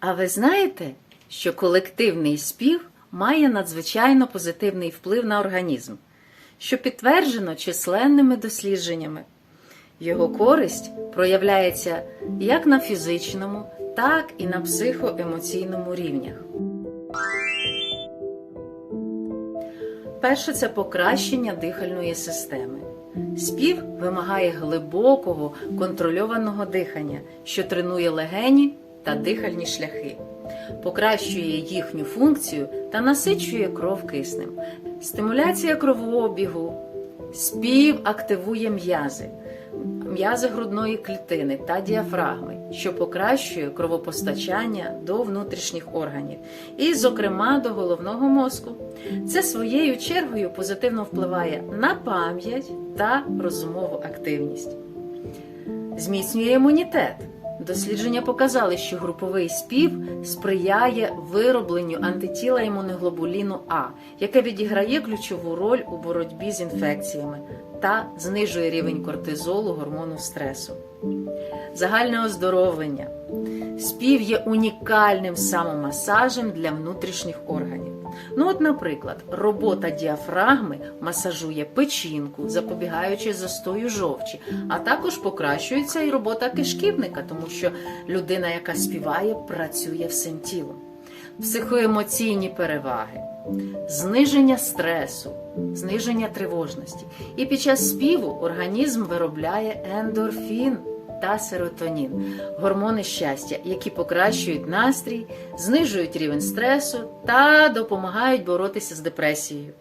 А ви знаєте, що колективний спів має надзвичайно позитивний вплив на організм, що підтверджено численними дослідженнями. Його користь проявляється як на фізичному, так і на психоемоційному рівнях. Перше це покращення дихальної системи. Спів вимагає глибокого контрольованого дихання, що тренує легені та дихальні шляхи, покращує їхню функцію та насичує кров киснем. Стимуляція кровообігу, спів активує м'язи, м'язи грудної клітини та діафрагми, що покращує кровопостачання до внутрішніх органів, і, зокрема, до головного мозку. Це своєю чергою позитивно впливає на пам'ять та розумову активність. Зміцнює імунітет. Дослідження показали, що груповий спів сприяє виробленню антитіла імуноглобуліну А, яке відіграє ключову роль у боротьбі з інфекціями та знижує рівень кортизолу гормону стресу. Загальне оздоровлення. Спів є унікальним самомасажем для внутрішніх органів. Ну, от, наприклад, робота діафрагми масажує печінку, запобігаючи застою жовчі, а також покращується і робота кишківника, тому що людина, яка співає, працює всім тілом. Психоемоційні переваги, зниження стресу, зниження тривожності. І під час співу організм виробляє ендорфін та серотонін, гормони щастя, які покращують настрій, знижують рівень стресу та допомагають боротися з депресією.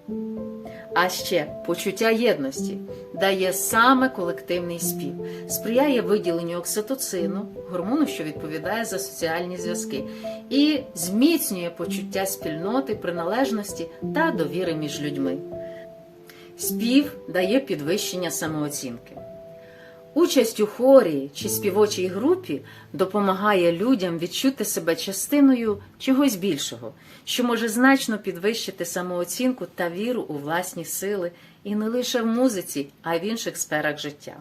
А ще почуття єдності дає саме колективний спів, сприяє виділенню окситоцину, гормону, що відповідає за соціальні зв'язки, і зміцнює почуття спільноти, приналежності та довіри між людьми. Спів дає підвищення самооцінки. Участь у хорі чи співочій групі допомагає людям відчути себе частиною чогось більшого, що може значно підвищити самооцінку та віру у власні сили і не лише в музиці, а й в інших сферах життя.